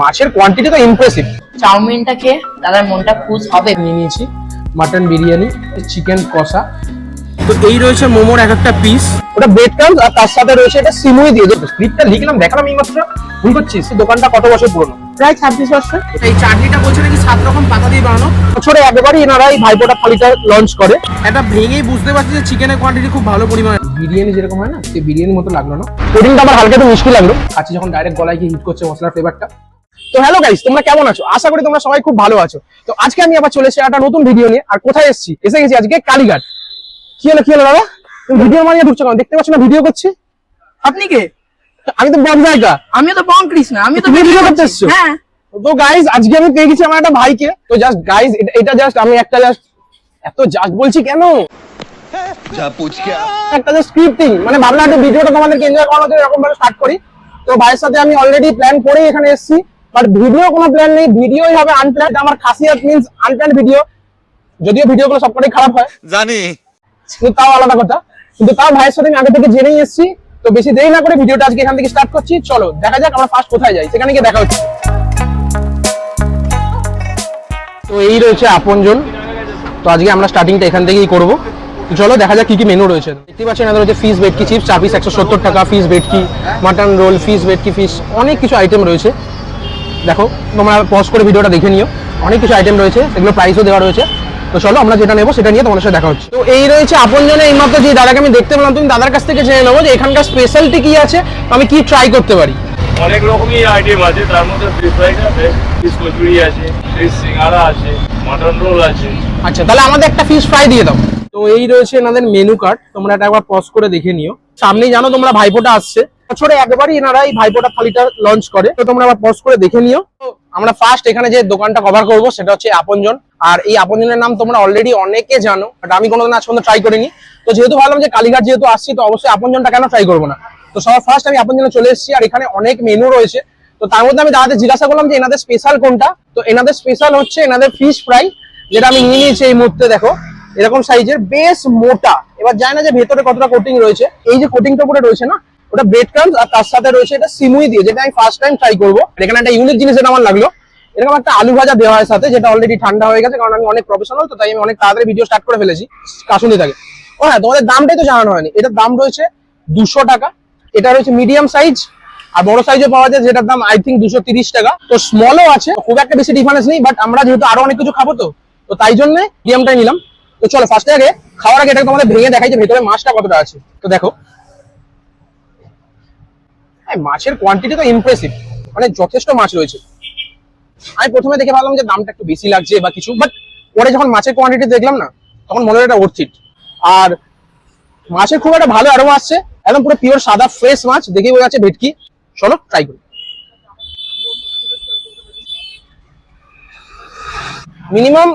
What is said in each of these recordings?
মাছের কোয়ান্টিটি তো ইমপ্রেসিভ চাউমিনটা খেয়ে দাদার মনটা খুশ হবে। নিয়ে নিয়েছি মাটন বিরিয়ানি চিকেন কষা। তো এই রয়েছে মোমোর এক একটা পিস ওটা ব্রেড ক্রামস আর তার সাথে রয়েছে এটা সিমুই দিয়ে দেবো। স্ক্রিপ্টটা লিখলাম দেখালাম এই মাত্র ভুল করছিস দোকানটা কত বছর পুরনো? প্রায় ছাব্বিশ বছর। এই চাটনিটা বলছে নাকি সাত রকম পাতা দিয়ে বানানো? বছরে একবারই এনারা এই ভাইপোটা থালিটা লঞ্চ করে। এটা ভেঙেই বুঝতে পারছি যে চিকেনের কোয়ান্টিটি খুব ভালো পরিমাণে। বিরিয়ানি যেরকম হয় না সেই বিরিয়ানির মতো লাগল না। কোটিংটা আমার হালকা একটু মিষ্টি লাগল। আচ্ছা যখন ডাইরেক্ট গলায় গিয়ে হিট করছে মশলার ফ্লেভারটা তো হ্যালো গাইস তোমরা কেমন আছো? আশা করি তোমরা সবাই খুব ভালো আছো। তো আজকে আমি আবার চলে এসে একটা নতুন ভিডিও নিয়ে। আর কোথায় এসেছি? এসে গেছি আজকে কালীঘাট। কি হলো কি হলো দাদা? তুমি ভিডিও মানিয়ে ঢুকছো কেন? দেখতে পাচ্ছ না ভিডিও করছি? আপনি কে? আমি তো বন জায়গা। আমি তো বন কৃষ্ণ আমি তো ভিডিও করতে এসেছ? হ্যাঁ। তো গাইস আজকে আমি পেয়ে গেছি আমার একটা ভাইকে। তো জাস্ট গাইস এটা জাস্ট আমি একটা জাস্ট এত জাস্ট বলছি কেন? একটা জাস্ট স্ক্রিপ্টিং মানে ভাবলাম একটা ভিডিওটা তোমাদেরকে এনজয় করানোর জন্য এরকম ভাবে স্টার্ট করি। তো ভাইয়ের সাথে আমি অলরেডি প্ল্যান করে এখানে এসেছি। বাট ভিডিও কোনো প্ল্যান নেই ভিডিওই হবে আনপ্ল্যান আমার খাসিয়াত মিন্স আনপ্ল্যান ভিডিও যদিও ভিডিওগুলো সবকটাই খারাপ হয়। जानी কিন্তু তাও আলাদা কথা। কিন্তু তাও ভাইয়ের সাথে আমি আগে থেকে জেনেই এসেছি। তো বেশি দেরি না করে ভিডিওটা আজকে এখান থেকে স্টার্ট করছি। চলো দেখা যাক আমরা ফার্স্ট কোথায় যাই। সেখানে গিয়ে দেখা হচ্ছে। তো এই রয়েছে আপনজন। তো আজকে আমরা স্টার্টিংটা এখান থেকেই করব। চলো দেখা যাক কি কি মেনু রয়েছে। দেখতে পাচ্ছেন এদের রয়েছে ফিশ ভেটকি চিপস চার পিস একশো সত্তর টাকা ফিশ ভেটকি মাটন রোল ফিশ ভেটকি ফিশ অনেক কিছু আইটেম রয়েছে। দেখো তোমরা পজ করে ভিডিওটা দেখে নিও। অনেক কিছু আইটেম রয়েছে সেগুলো প্রাইসও দেওয়া রয়েছে। তো চলো আমরা যেটা নেব সেটা নিয়ে তোমার সাথে দেখা হচ্ছে। তো এই রয়েছে আপন আপনজনে এই মাত্র যে দাদাকে আমি দেখতে পেলাম তুমি দাদার কাছ থেকে জেনে নেব যে এখানকার স্পেশালিটি কি আছে আমি কি ট্রাই করতে পারি। অনেক রকমই আইটেম আছে তার মধ্যে ফিশ ফ্রাই আছে ফিশ কচুরি আছে ফিশ সিঙ্গারা আছে মটন রোল আছে। আচ্ছা তাহলে আমাদের একটা ফিশ ফ্রাই দিয়ে দাও। তো এই রয়েছে এনাদের মেনু কার্ড তোমরা এটা একবার পজ করে দেখে নিও। সামনেই জানো তোমরা ভাইফোঁটা আসছে। বছরে একবারই এনারা এই ভাইফোঁটা থালিটা লঞ্চ করে। তো তোমরা আবার পজ করে দেখে নিও। আমরা ফার্স্ট এখানে যে দোকানটা কভার করব, সেটা হচ্ছে আপনজন। আর এই আপনজনের নাম তোমরা অলরেডি অনেকে জানো বাট আমি কোনোদিন আজ পর্যন্ত ট্রাই করিনি। তো যেহেতু ভাবলাম যে কালীঘাট যেহেতু আসছি, তো অবশ্যই আপনজনটা কেন ট্রাই করব না? তো সবার ফার্স্ট আমি আপনজনে চলে এসেছি, আর এখানে অনেক মেনু রয়েছে। তো তার মধ্যে আমি দাদাদের জিজ্ঞাসা করলাম যে এনাদের স্পেশাল কোনটা? তো এনাদের স্পেশাল হচ্ছে এনাদের ফিশ ফ্রাই যেটা আমি নিয়ে নিয়েছি এই মুহূর্তে, দেখো। এরকম সাইজের বেশ মোটা। এবার জানি না যে ভেতরে কতটা কোটিং রয়েছে। এই যে কোটিংটা উপরে রয়েছে না ওটা ব্রেড ক্রামস আর তার সাথে রয়েছে এটা সিমুই দিয়ে, যেটা আমি ফার্স্ট টাইম ট্রাই করব। এখানে একটা ইউনিক জিনিস যেটা আমার লাগল। এরকম একটা আলু ভাজা দেওয়া হয় সাথে, যেটা অলরেডি ঠান্ডা হয়ে গেছে, কারণ আমি অনেক প্রফেশনাল তো তাই আমি অনেক তাড়াতাড়ি ভিডিও স্টার্ট করে ফেলেছি। কাশুনি থাকে। ও হ্যাঁ তোমাদের দামটাই তো জানানো হয়নি। এটার দাম রয়েছে দুশো টাকা। এটা রয়েছে মিডিয়াম সাইজ আর বড় সাইজে পাওয়া যায়, যেটার দাম আই থিঙ্ক দুশো তিরিশ টাকা। তো স্মলও আছে, খুব একটা বেশি ডিফারেন্স নেই বাট আমরা যেহেতু আরও অনেক কিছু খাব তো তো তাই জন্য মিডিয়ামটাই নিলাম। তো চলো ফার্স্টে আগে, খাওয়ার আগে এটা তোমাদের ভেঙে দেখাই যে ভেতরে মাছটা কতটা আছে। তো দেখো মাছের কোয়ান্টিটি তো ইমপ্রেসিভ মানে যথেষ্ট মাছ রয়েছে। আমি প্রথমে দেখে ভাবলাম যে দামটা একটু বেশি লাগছে বা কিছু বাট পরে যখন মাছের কোয়ান্টিটি দেখলাম না, তখন মনে হলো এটা আর মাছের খুব একটা ভালো আরও আসছে, একদম পুরো পিওর সাদা ফ্রেশ মাছ, দেখেই বোঝা যাচ্ছে ভেটকি। চলো ট্রাই করি। মিনিমাম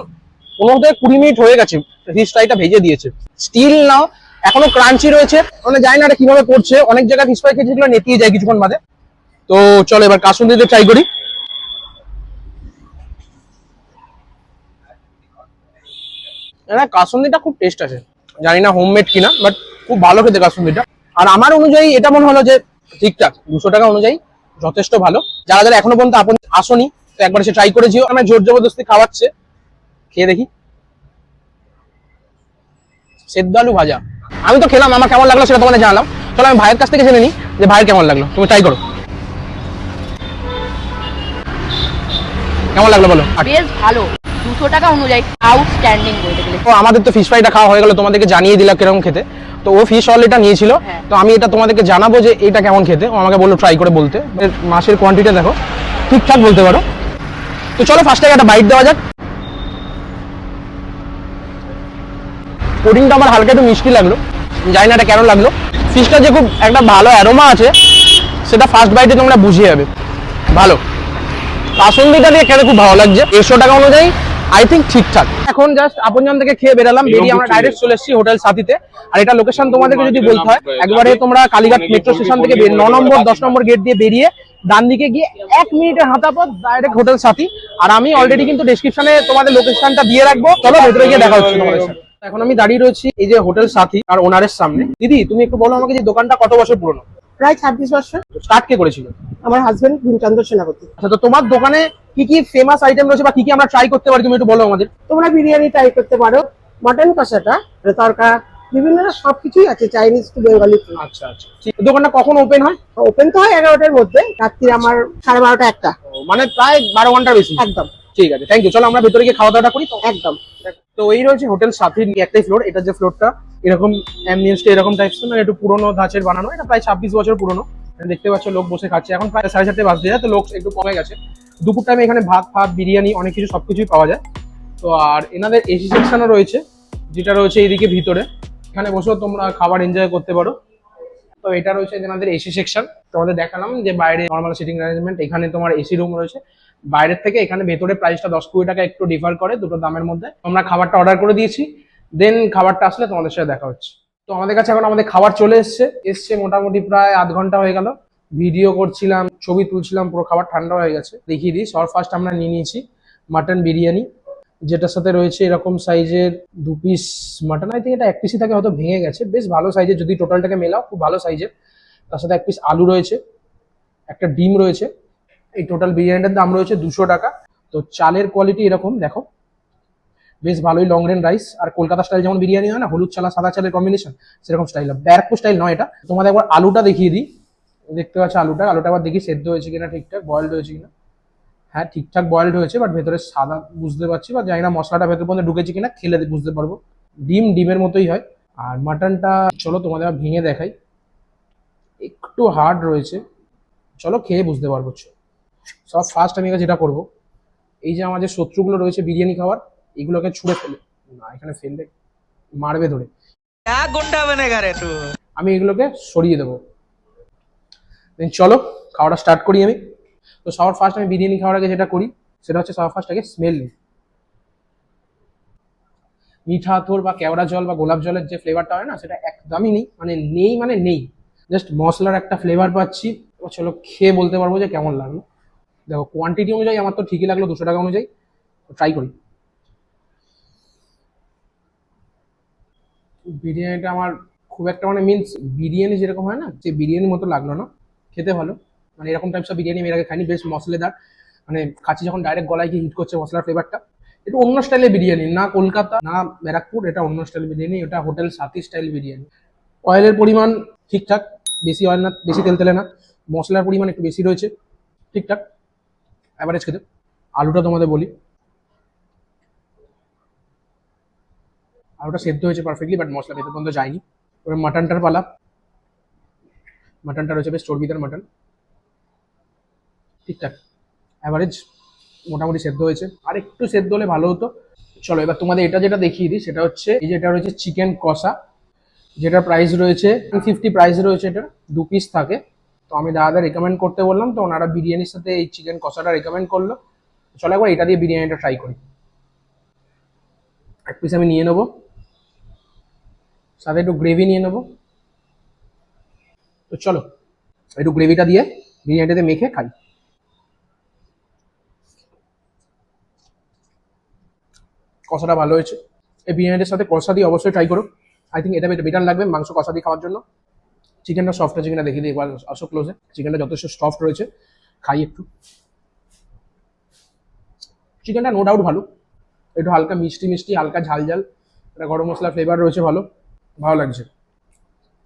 পনেরো থেকে কুড়ি মিনিট হয়ে গেছে ফিশ ফ্রাইটা ভেজে দিয়েছে। স্টিল নাও এখনও ক্রাঞ্চি রয়েছে। মানে জানি না কীভাবে করছে। অনেক জায়গায় ফিশ ফ্রাই যেগুলো নেতিয়ে যায় কিছুক্ষণ বাদে। তো চলো এবার কাসুন্দিতে ট্রাই করি। না কাসুন্দিটা খুব টেস্ট আছে। জানি না হোমমেড কিনা বাট খুব ভালো খেতে কাসুন্দিটা আর আমার অনুযায়ী এটা মনে হলো যে ঠিকঠাক, দুশো টাকা অনুযায়ী যথেষ্ট ভালো। যারা যারা এখনও পর্যন্ত আপন আসনি, তো একবার সে ট্রাই করে যেও আমার জোর জবরদস্তি খাওয়াচ্ছে। খেয়ে দেখি। সেদ্ধ আলু ভাজা। আমি তো খেলাম আমার কেমন লাগল সেটা তোমাদের জানালাম। চলো আমি ভাইয়ের কাছ থেকে জেনে নিই যে ভাইয়ের কেমন লাগল। তুমি ট্রাই করো। কেমন লাগল বলো? বেশ ভালো। দুশো টাকা অনুযায়ী আউটস্ট্যান্ডিং বলতে গেলে। তো আমাদের তো ফিশ ফ্রাইটা খাওয়া হয়ে গেল তোমাদেরকে জানিয়ে দিলাম কীরকম খেতে। তো ও ফিশ অলরেডিটা নিয়েছিল হ্যাঁ। তো আমি এটা তোমাদেরকে জানাব যে এটা কেমন খেতে। ও আমাকে বলল ট্রাই করে বলতে। মাছের কোয়ান্টিটি দেখো। ঠিকঠাক বলতে পারো। তো চলো ফার্স্ট একটা বাইট দেওয়া যাক। কোডিংটা আমার হালকা একটু মিষ্টি লাগল। জানি না এটা কেন লাগল। ফিশটা যে খুব একটা ভালো অ্যারোমা আছে সেটা ফার্স্ট বাইটে তোমরা বুঝিয়ে যাবে। ভালো। কাসুন্দিটা দিয়ে খেতে খুব ভালো লাগছে। দেড়শো টাকা অনুযায়ী আই থিঙ্ক ঠিকঠাক। এখন জাস্ট আপনজন থেকে খেয়ে বেরালাম বেরিয়ে আমরা ডাইরেক্ট চলে এসেছি হোটেল সাথীতে। আর এটা লোকেশন তোমাদেরকে যদি বলতে হয় একবারে তোমরা কালীঘাট মেট্রো স্টেশন থেকে ন নম্বর দশ নম্বর গেট দিয়ে বেরিয়ে ডান দিকে গিয়ে এক মিনিটের হাঁটা পথ ডাইরেক্ট হোটেল সাথী। আর আমি অলরেডি কিন্তু ডেসক্রিপশনে তোমাদের লোকেশনটা দিয়ে রাখব। চলো ভেতরে গিয়ে দেখা হচ্ছে তোমাদের সাথে। এখন আমি দাঁড়িয়ে রয়েছি এই যে হোটেল সাথী আর ওনারের সামনে। দিদি তুমি একটু বলো আমাকে যে দোকানটা কত বছর পুরনো? প্রায় ছাব্বিশ বছর। স্টার্ট কে করেছিল? আমার হাজবেন্ড ভীমচন্দ্র সেনাপতি। আচ্ছা তো তোমার দোকানে কি কি ফেমাস আইটেম রয়েছে বা কি কি আমরা ট্রাই করতে পারি? তুমি একটু বলো আমাদের। তোমরা বিরিয়ানি ট্রাই করতে পারো মটন কষাটা তরকা বিভিন্ন সবকিছুই আছে চাইনিজ টু বেঙ্গলি আচ্ছা আচ্ছা। দোকানটা কখন ওপেন হয়? ওপেন তো হয় এগারোটার মধ্যে রাত্রি আমার সাড়ে বারোটা একটা। মানে প্রায় বারো ঘণ্টা বেশি। একদম। ঠিক আছে থ্যাংক ইউ চলো আমরা ভেতরে গিয়ে খাওয়া দাওয়াটা করি তো? একদম। তো এই রয়েছে হোটেল সাথীর একটাই ফ্লোর এটা যে ফ্লোরটা এরকম অ্যাম্বিয়েন্সটা এরকম টাইপস মানে একটু পুরোনো ধাঁচের বানানো এটা প্রায় ছাব্বিশ বছর পুরোনো। এখানে দেখতে পাচ্ছ লোক বসে খাচ্ছে এখন প্রায় সাড়ে চারটে বাজতে যায় তো লোক একটু কমে গেছে। দুপুর টাইমে এখানে ভাত ফাত বিরিয়ানি অনেক কিছু সবকিছুই পাওয়া যায়। তো আর এনাদের এসি সেকশনও রয়েছে যেটা রয়েছে এইদিকে ভিতরে। এখানে বসেও তোমরা খাবার এনজয় করতে পারো। তো এটা রয়েছে এনাদের এসি সেকশন তোমাদের দেখালাম যে বাইরে নর্মাল সিটিং অ্যারেঞ্জমেন্ট এখানে তোমার এসি রুম রয়েছে। বাইরের থেকে এখানে ভেতরে প্রাইসটা দশ কুড়ি টাকা একটু ডিফার করে দুটো দামের মধ্যে। আমরা খাবারটা অর্ডার করে দিয়েছি দেন খাবারটা আসলে তোমাদের সাথে দেখা হচ্ছে। তো আমাদের কাছে এখন আমাদের খাবার চলে এসছে এসছে মোটামুটি প্রায় আধ ঘণ্টা হয়ে গেল। ভিডিও করছিলাম, ছবি তুলছিলাম, পুরো খাবার ঠান্ডা হয়ে গেছে। দেখিয়ে দিই সর ফার্স্ট আমরা নিয়ে নিয়েছি মাটন বিরিয়ানি, যেটার সাথে রয়েছে এরকম সাইজের দু পিস মাটন আই থিঙ্ক এটা এক পিসই থাকে, হয়তো ভেঙে গেছে। বেশ ভালো সাইজের যদি টোটালটাকে মেলাও, খুব ভালো সাইজের তার সাথে এক পিস আলু রয়েছে, একটা ডিম রয়েছে। এই টোটাল বিরিয়ানিটার দাম রয়েছে দুশো টাকা। তো চালের কোয়ালিটি এরকম, দেখো। বেশ ভালোই লং রেন রাইস আর কলকাতা স্টাইল যেমন বিরিয়ানি হয় না, হলুদ চালা সাদা চালের কম্বিনেশন সেরকম স্টাইল ব্যারাকপুর স্টাইল নয় এটা। তোমাদের একবার আলুটা দেখিয়ে দিই। দেখতে পাচ্ছ আলুটা? আলুটা আবার দেখি সেদ্ধ হয়েছে কিনা ঠিকঠাক বয়েলড হয়েছে কিনা। হ্যাঁ ঠিকঠাক বয়েলড হয়েছে বাট ভেতরে সাদা বুঝতে পারছি বা জানি না মশলাটা ভেতর পর্যন্ত ঢুকেছে কিনা, খেলে বুঝতে পারব। ডিম, ডিমের মতোই হয়। আর মাটনটা চলো তোমাদের আবার ভেঙে দেখাই। একটু হার্ড রয়েছে। চলো খেয়ে বুঝতে পারব সব ফার্স্ট আমি যেটা করব এই যে আমাদের শত্রুগুলো রয়েছে বিরিয়ানি খাওয়ার এগুলোকে ছুঁড়ে ফেলে। না এখানে ফেললে মারবে ধরে। আমি এগুলোকে সরিয়ে দেবো। দেন চলো খাওয়াটা স্টার্ট করি আমি। তো সবার ফার্স্ট আমি বিরিয়ানি খাওয়ার আগে যেটা করি সেটা হচ্ছে সবার ফার্স্ট আগে স্মেল নিই। মিঠা আতর বা কেওড়া জল বা গোলাপ জলের যে ফ্লেভারটা হয় না সেটা একদমই নেই মানে নেই মানে নেই। জাস্ট মশলার একটা ফ্লেভার পাচ্ছি। চলো খেয়ে বলতে পারব যে কেমন লাগল। দেখো কোয়ান্টিটি অনুযায়ী আমার তো ঠিকই লাগল দুশো টাকা অনুযায়ী ট্রাই করি। বিরিয়ানিটা আমার খুব একটা মানে মিনস বিরিয়ানি যেরকম হয় না, যে বিরিয়ানির মতো লাগল না, খেতে ভালো। মানে এরকম টাইপস অফ বিরিয়ানি আমি আগে খাইনি, বেশ মশলাদার। মানে খাচ্ছি যখন ডাইরেক্ট গলায় গিয়ে হিট করছে মশলার ফ্লেভারটা এটা অন্য স্টাইলের বিরিয়ানি, না কলকাতা, না ব্যারাকপুর, এটা অন্য স্টাইল বিরিয়ানি, এটা হোটেল সাথী স্টাইল বিরিয়ানি। অয়েলের পরিমাণ ঠিকঠাক, বেশি অয়েল না, বেশি তেল তেলে না। মশলার পরিমাণ একটু বেশি রয়েছে, ঠিকঠাক। অ্যাভারেজ খেতে। আলুটা তোমাদের বলি। আলুটা সেদ্ধ হয়েছে পারফেক্টলি বাট মশলা ভেতর পর্যন্ত যায়নি। এবার মাটনটার পালা। মাটনটা রয়েছে বেশ চর্বিদার মাটন ঠিকঠাক। অ্যাভারেজ মোটামুটি সেদ্ধ হয়েছে। আর একটু সেদ্ধ হলে ভালো হতো। চলো, এবার তোমাদের এটা যেটা দেখিয়ে দিই, সেটা হচ্ছে এই যেটা রয়েছে চিকেন কষা যেটা প্রাইস রয়েছে ফিফটি প্রাইস রয়েছে এটা দু পিস থাকে। তো আমি দাদা রেকমেন্ড করতে বললাম, তো ওনারা বিরিয়ানির সাথে এই চিকেন কষাটা রেকমেন্ড করল। চলো একবার এটা দিয়ে বিরিয়ানিটা ট্রাই করি। এক পিস আমি নিয়ে নেব। সাথে একটু গ্রেভি নিয়ে নেব। তো চলো, একটু গ্রেভিটা দিয়ে বিরিয়ানিটাতে মেখে খাই। কষাটা ভালো হয়েছে। এই বিরিয়ানিটার সাথে কষা দিয়ে অবশ্যই ট্রাই করো। আই থিঙ্ক এটা বেটার লাগবে মাংস কষা দিয়ে খাওয়ার জন্য। চিকেনটা সফট আছে কিনা দেখে দিই একবার, আসো ক্লোজে চিকেনটা যথেষ্ট সফট রয়েছে। খাই একটু। চিকেনটা নো ডাউট ভালো। একটু হালকা মিষ্টি মিষ্টি, হালকা ঝাল ঝাল। একটা গরম মশলা ফ্লেভার রয়েছে ভালো। ভালো লাগছে।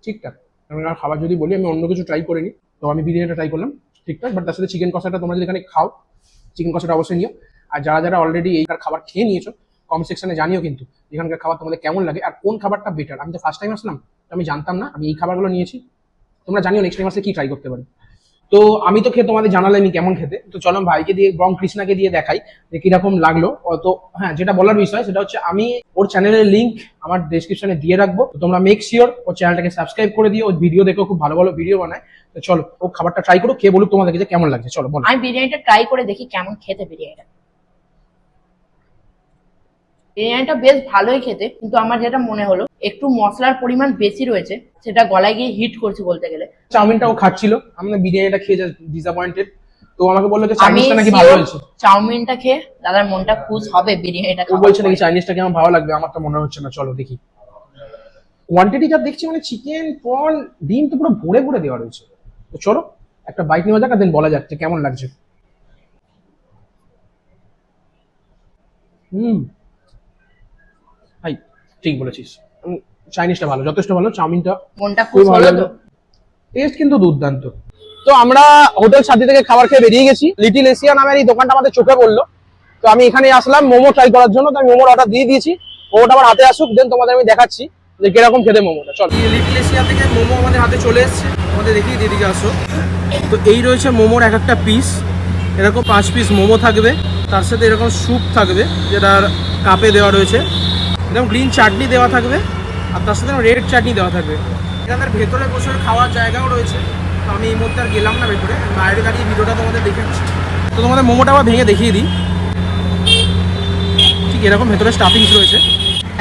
ঠিকঠাক। আমি আর খাবার যদি বলি, আমি অন্য কিছু ট্রাই করিনি। তো আমি বিরিয়ানিটা ট্রাই করলাম। ঠিকঠাক। বাট তার সাথে চিকেন কষাটা তোমরা যদি এখানে খাও চিকেন কষাটা অবশ্যই নিও। আর যারা যারা অলরেডি এইটার খাবার খেয়ে নিয়েছো কমেন্ট সেকশনে জানিও কিন্তু এখানকার খাবার তোমাদের কেমন লাগে আর কোন খাবারটা বেটার আমি তো ফার্স্ট টাইম আসলাম আমি জানতাম না, আমি এই খাবারগুলো নিয়েছি। তোমরা জানিও নেক্সট টাইম আসলে কি ট্রাই করতে পারি। তো আমি তো খেয়ে তোমাদের জানালে আমি কেমন খেতে। তো চলো ভাইকে দিয়ে বং কৃষ্ণাকে দিয়ে দেখাই যে কীরকম লাগল। তো হ্যাঁ যেটা বলার বিষয়, সেটা হচ্ছে আমি ওর চ্যানেলের লিঙ্ক আমার ডেসক্রিপশনে দিয়ে রাখব। তোমরা মেক শিওর ওর চ্যানেলটাকে সাবস্ক্রাইব করে দিও। ওর ভিডিও দেখো খুব ভালো ভালো ভিডিও বানায়। তো চলো, ও খাবারটা ট্রাই করো খেয়ে বলুক তোমাদেরকে যে কেমন লাগছে। চলো, বলো। আমি বিরিয়ানিটা ট্রাই করে দেখি কেমন খেতে বিরিয়ানিটা। বিরিয়ানিটা বেশ ভালোই খেতে কিন্তু আমার যেটা মনে হলো একটু মশলার পরিমাণ বেশি রয়েছে সেটা গলায় গিয়ে হিট করছে বলতে গেলে। চাউমিনটাও খাচ্ছিল আমি বিরিয়ানিটা খেয়ে ডিসঅ্যাপয়েন্টেড তো আমাকে বলল যে চাইনিজটা নাকি ভালো হয়েছে। চাউমিনটা খেয়ে দাদার মনটা খুশ হবে বিরিয়ানিটা ও বলছে নাকি। চাইনিজটা কেমন ভালো লাগবে আমার তো মনে হচ্ছে না চলো দেখি। কোয়ান্টিটি যা দেখছি মানে চিকেন প্রন ডিম তো পুরো ভরে ভরে দেওয়া রয়েছে। তো চলো একটা বাইক নেওয়া যাক আর দেন বলা যাক যে কেমন লাগছে। হুম। ঠিক বলেছিস। চাইনিজটা ভালো যথেষ্ট ভালো চাউমিনটা মনটা খুব ভালো টেস্ট কিন্তু দুর্দান্ত। তো আমরা হোটেল সাথী থেকে খাবার খেয়ে বেরিয়ে গেছি। লিটিল এশিয়া নামের এই দোকানটা আমাদের চোখে পড়ল। তো আমি এখানে আসলাম মোমো ট্রাই করার জন্য তো আমি মোমোর অর্ডার দিয়ে দিয়েছি। মোমোটা আমার হাতে আসুক দেন তোমাদের আমি দেখাচ্ছি যে কীরকম খেতে মোমোটা। চল। লিটিল এশিয়া থেকে মোমো আমাদের হাতে চলে এসেছে। আমাদের দেখিয়ে দিয়ে দিকে আসো। তো এই রয়েছে মোমোর এক একটা পিস এরকম পাঁচ পিস মোমো থাকবে। তার সাথে এরকম স্যুপ থাকবে যেটা কাপে দেওয়া রয়েছে। এরকম গ্রিন চাটনি দেওয়া থাকবে, আর তার সাথে রেড চাটনি দেওয়া থাকবে। এখানের ভেতরে বসে খাওয়ার জায়গাও রয়েছে। তো আমি এই মুহূর্তে আর গেলাম না ভেতরে। বাইরে দাঁড়িয়ে ভিডিওটা তোমাদের দেখাচ্ছি তো তোমাদের মোমোটা আবার ভেঙে দেখিয়ে দিই। ঠিক এরকম ভেতরে স্টাফিংস রয়েছে।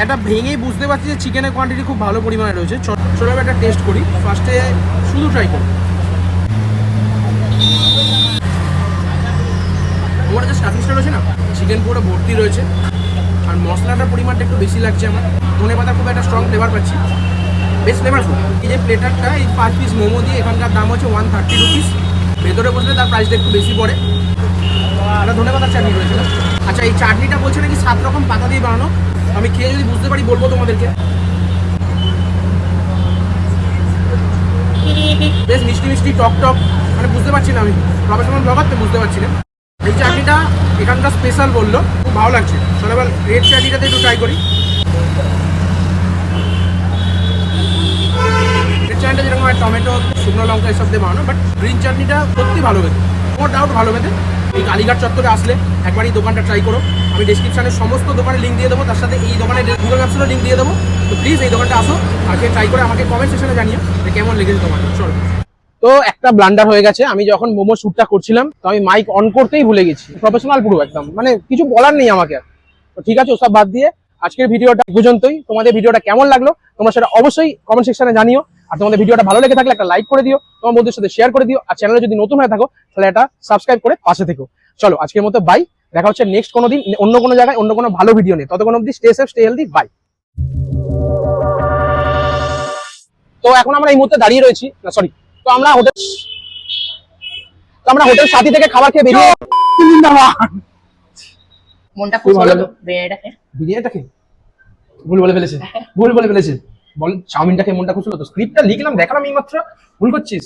একটা ভেঙেই বুঝতে পারছি যে চিকেনের কোয়ান্টিটি খুব ভালো পরিমাণে রয়েছে। ছোটো একটা টেস্ট করি। ফার্স্টে শুধু ট্রাই করি মোমোটা যে স্টাফিংসটা রয়েছে না চিকেন পুরো ভর্তি রয়েছে। আর মশলাটার পরিমাণটা একটু বেশি লাগছে আমার। ধনে পাতা খুব একটা স্ট্রং ফ্লেভার পাচ্ছি। বেশ ফ্লেভারফুল এই যে প্লেটারটা এই পাঁচ পিস মোমো দিয়ে এখানকার দাম হচ্ছে ওয়ান থার্টি রুপিস ভেতরে বসলে তার প্রাইসটা একটু বেশি পড়ে। আর ধনে পাতার চাটনি রয়েছে আচ্ছা এই চাটনিটা বলছে নাকি সাত রকম পাতা দিয়ে বানানো? আমি খেয়ে যদি বুঝতে পারি, বলব তোমাদেরকে। বেশ মিষ্টি মিষ্টি, টক টক। মানে বুঝতে পারছি না আমি। প্রফেশনাল ব্লগার তো বুঝতে পারছি না। এই চাটনিটা এখানকার স্পেশাল বলল। খুব ভালো লাগছে। চলো এবার রেড চাটনিটাতে একটু ট্রাই করি। রেড চাটনিটা যেরকম হয়, টমেটো, শুকনো লঙ্কা এসব দিয়ে বানানো বাট গ্রিন চাটনিটা সত্যি ভালো খেতে। কোনো ডাউট ভালো খেতে। এই কালীঘাট চত্বরে আসলে একবার এই দোকানটা ট্রাই করো। আমি ডিসক্রিপশানে সমস্ত দোকানের লিঙ্ক দিয়ে দেবো, তার সাথে এই দোকানের গুগল ম্যাপসেরও লিঙ্ক দিয়ে দেবো। তো প্লিজ এই দোকানটা আসো আর ট্রাই করে আমাকে কমেন্ট সেকশনে জানিও যে কেমন লেগেছে তোমার। চলো। তো একটা ব্লান্ডার হয়ে গেছে। আমি যখন মোমো শ্যুটটা করছিলাম, তো আমি মাইক অন করতেই ভুলে গেছি। প্রফেশনাল পুরো একদম। মানে কিছু বলার নেই আমাকে ঠিক আছে, ওসব বাদ দিয়ে আজকের ভিডিওটা পর্যন্তই। তোমাদের ভিডিওটা কেমন লাগল, তোমরা সেটা অবশ্যই কমেন্ট সেকশনে জানিও। আর তোমাদের ভিডিওটা ভালো লেগে থাকলে একটা লাইক করে দিও, তোমার বন্ধুদের সাথে শেয়ার করে দিও। আর চ্যানেলে যদি নতুন হয়ে থাকো, তাহলে এটা সাবস্ক্রাইব করে পাশে থেকো। চলো, আজকের মতো বাই দেখা হচ্ছে নেক্সট কোনো দিন, অন্য কোনো জায়গায়, অন্য কোনো ভালো ভিডিও নিয়ে। ততক্ষণ অবধি stay safe stay healthy bye তো এখন আমরা এই মুহূর্তে দাঁড়িয়ে রয়েছি। না সরি তো আমরা হোটেল তো আমরা হোটেল সাথী থেকে খাবার খেয়ে বেরিয়ে মনটা খুব ভুল বলে? ফেলেছে ভুল বলে ফেলেছে। বল চাউমিনটা খেয়ে মনটা খুশি হলো তো। স্ক্রিপ্টটা লিখলাম দেখালাম এই মাত্র ভুল করছিস।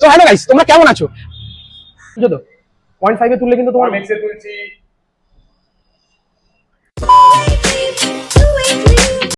তো হ্যালো গাইস তোমরা কেমন আছো? পয়েন্ট ফাইভে তুললে কিন্তু তোমার তুলছি।